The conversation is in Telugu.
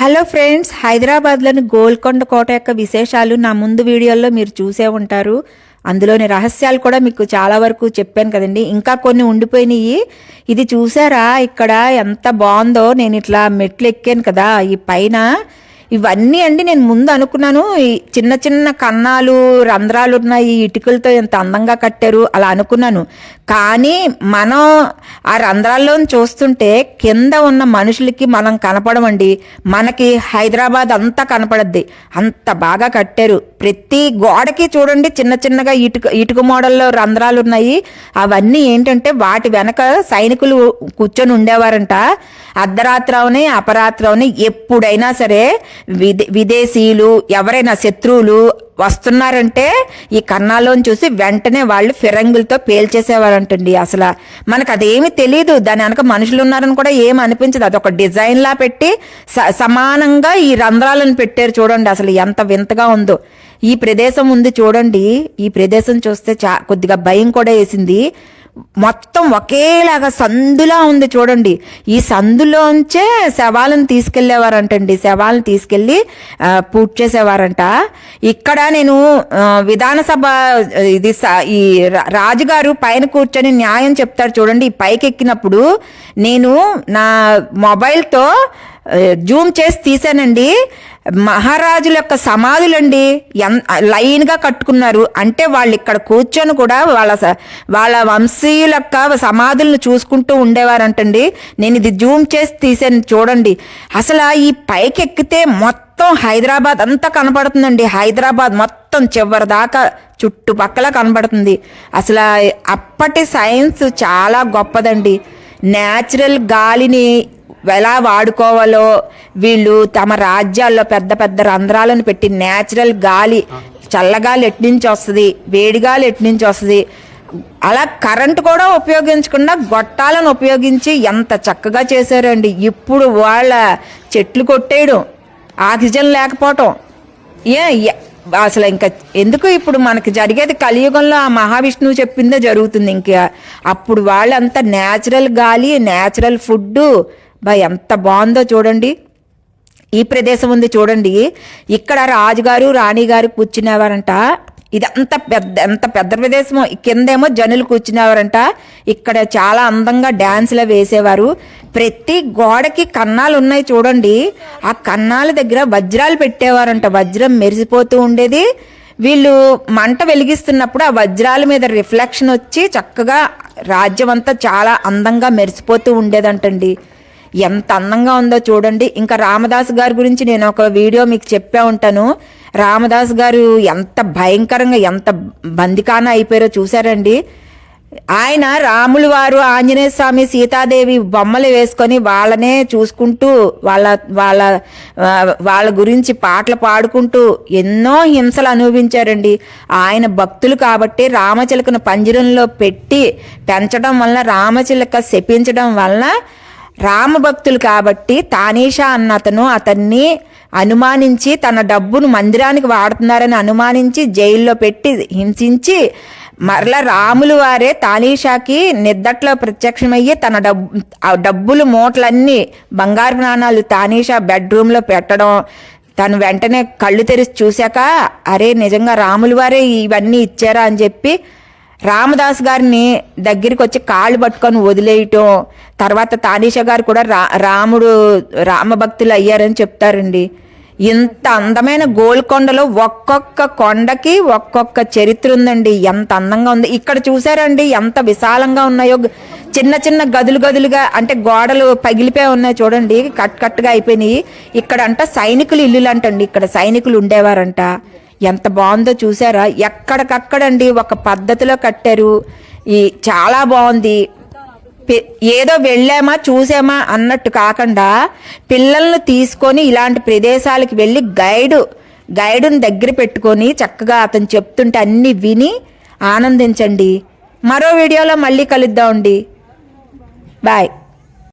హలో ఫ్రెండ్స్ హైదరాబాద్లోని గోల్కొండ కోట యొక్క విశేషాలు నా ముందు వీడియోల్లో మీరు చూసే ఉంటారు. అందులోని రహస్యాలు కూడా మీకు చాలా వరకు చెప్పాను కదండి. ఇంకా కొన్ని ఉండిపోయినాయి. ఇది చూసారా? ఇక్కడ ఎంత బాగుందో నేను ఇట్లా మెట్లు ఎక్కాను కదా. ఈ పైన ఇవన్నీ అండి నేను ముందు అనుకున్నాను. ఈ చిన్న చిన్న కన్నాలు రంధ్రాలు ఉన్నాయి ఇటుకలతో ఎంత అందంగా కట్టారు అలా అనుకున్నాను. కానీ మనం ఆ రంధ్రాల్లో చూస్తుంటే కింద ఉన్న మనుషులకి మనం కనపడమండి మనకి హైదరాబాద్ అంతా కనపడద్ది. అంత బాగా కట్టారు. ప్రతి గోడకి చూడండి చిన్న చిన్నగా ఇటుక ఇటుక మోడల్లో రంధ్రాలు ఉన్నాయి. అవన్నీ ఏంటంటే వాటి వెనక సైనికులు కూర్చొని ఉండేవారంట. అర్ధరాత్రి ఆవిని అపరాత్రి అపరాత్రవని ఎప్పుడైనా సరే విదే విదేశీయులు ఎవరైనా శత్రువులు వస్తున్నారంటే ఈ కన్నాలోని చూసి వెంటనే వాళ్ళు ఫిరంగులతో పేల్చేసేవారంటండి అసలు. మనకు అదేమి తెలియదు దాని వెనక మనుషులు ఉన్నారని కూడా ఏం అనిపించదు. అదొక డిజైన్లా పెట్టి స- సమానంగా ఈ రంధ్రాలను పెట్టారు చూడండి అసలు ఎంత వింతగా ఉందో. ఈ ప్రదేశం ఉంది చూడండి ఈ ప్రదేశం చూస్తే చా కొద్దిగా భయం కూడా వేసింది. మొత్తం ఒకేలాగా సందులా ఉంది చూడండి. ఈ సందులోంచే శవాలను తీసుకెళ్ళేవారంటండి శవాలను తీసుకెళ్ళి పూర్తి పూజ చేసేవారంట. ఇక్కడ నేను విధానసభ ఇది ఈ రా- రాజుగారు పైన కూర్చొని న్యాయం చెప్తారు చూడండి. పైకెక్కినప్పుడు నేను నా మొబైల్తో జూమ్ చేసి తీసానండి. మహారాజుల యొక్క సమాధులండి. ఎన్ లైన్గా కట్టుకున్నారు. అంటే వాళ్ళు ఇక్కడ కూర్చొని కూడా వాళ్ళ స- వాళ్ళ వంశీయుల యొక్క సమాధులను చూసుకుంటూ ఉండేవారంటండి. నేను ఇది జూమ్ చేసి తీసాను చూడండి. అసలు ఈ పైకి ఎక్కితే మొత్తం హైదరాబాద్ అంతా కనపడుతుందండి. హైదరాబాద్ మొత్తం చివరి దాకా చుట్టుపక్కల కనబడుతుంది అసలు అప్పటి సైన్స్ చాలా గొప్పదండి. న్యాచురల్ గాలిని ఎలా వాడుకోవాలో వీళ్ళు తమ రాజ్యాల్లో పెద్ద పెద్ద రంధ్రాలను పెట్టి నేచురల్ గాలి చల్లగాలి ఎట్నుంచి వస్తుంది వేడిగాలి ఎట్నుంచి వస్తుంది అలా కరెంట్ కూడా ఉపయోగించకుండా గొట్టాలను ఉపయోగించి ఎంత చక్కగా చేశారండి. ఇప్పుడు వాళ్ళ చెట్లు కొట్టేయడం ఆక్సిజన్ లేకపోవటం. ఏ అసలు ఇంకా ఎందుకు ఇప్పుడు మనకి జరిగేది కలియుగంలో ఆ మహావిష్ణువు చెప్పిందే జరుగుతుంది ఇంకా. అప్పుడు వాళ్ళంతా నేచురల్ గాలి నేచురల్ ఫుడ్ బా ఎంత బాగుందో చూడండి. ఈ ప్రదేశం ఉంది చూడండి. ఇక్కడ రాజుగారు రాణిగారు కూర్చునేవారంట. ఇదంతా పెద్ద ఎంత పెద్ద ప్రదేశమో కిందేమో జనులు కూర్చునేవారంట. ఇక్కడ చాలా అందంగా డ్యాన్స్లో వేసేవారు. ప్రతి గోడకి కన్నాలు ఉన్నాయి చూడండి. ఆ కన్నాల దగ్గర వజ్రాలు పెట్టేవారంట. వజ్రం మెరిసిపోతూ ఉండేది. వీళ్ళు మంట వెలిగిస్తున్నప్పుడు ఆ వజ్రాల మీద రిఫ్లెక్షన్ వచ్చి చక్కగా రాజ్యం అంతా చాలా అందంగా మెరిసిపోతూ ఉండేదంటండి. ఎంత అందంగా ఉందో చూడండి. ఇంకా రామదాస్ గారి గురించి నేను ఒక వీడియో మీకు చెప్పే ఉంటాను. రామదాస్ గారు ఎంత భయంకరంగా ఎంత బందికాన అయిపోయారో చూశారండి. ఆయన రాములు వారు ఆంజనేయ స్వామి సీతాదేవి బొమ్మలు వేసుకొని వాళ్ళనే చూసుకుంటూ వాళ్ళ వాళ్ళ వాళ్ళ గురించి పాటలు పాడుకుంటూ ఎన్నో హింసలు అనుభవించారండి. ఆయన భక్తులు కాబట్టి రామచిలకను పంజరంలో పెట్టి పెంచడం వలన రామచిలక శపించడం వలన రామభక్తులు కాబట్టి తానీషా అన్న అతను అతన్ని అనుమానించి తన డబ్బును మందిరానికి వాడుతున్నారని అనుమానించి జైల్లో పెట్టి హింసించి మరలా రాములు వారే తానీషాకి నిద్దట్లో ప్రత్యక్షమయ్యి తన డబ్బు ఆ డబ్బులు మూటలన్నీ బంగారు నాణాలు తానీషా బెడ్రూమ్లో పెట్టడం తను వెంటనే కళ్ళు తెరిచి చూశాక అరే నిజంగా రాములు వారే ఇవన్నీ ఇచ్చారా అని చెప్పి రామదాస్ గారిని దగ్గరికి వచ్చి కాళ్ళు పట్టుకొని వదిలేయటం తర్వాత తానీషా గారు కూడా రా రాముడు రామభక్తులు అయ్యారని చెప్తారండి. ఇంత అందమైన గోల్కొండలో ఒక్కొక్క కొండకి ఒక్కొక్క చరిత్ర ఉందండి ఎంత అందంగా ఉంది. ఇక్కడ చూసారండి ఎంత విశాలంగా ఉన్నాయో. చిన్న చిన్న గదులు గదులుగా అంటే గోడలు పగిలిపోయి ఉన్నాయి చూడండి కట్ కట్గా అయిపోయినాయి. ఇక్కడ అంట సైనికులు ఇల్లులు అంటండి ఇక్కడ సైనికులు ఉండేవారంట. ఎంత బాగుందో చూసారా? ఎక్కడికక్కడండి ఒక పద్ధతిలో కట్టారు. ఈ చాలా బాగుంది. ఏదో వెళ్ళామా చూసామా అన్నట్టు కాకుండా పిల్లల్ని తీసుకొని ఇలాంటి ప్రదేశాలకు వెళ్ళి గైడు గైడుని దగ్గర పెట్టుకొని చక్కగా అతను చెప్తుంటే అన్నీ విని ఆనందించండి. మరో వీడియోలో మళ్ళీ కలుద్దామండి. బాయ్.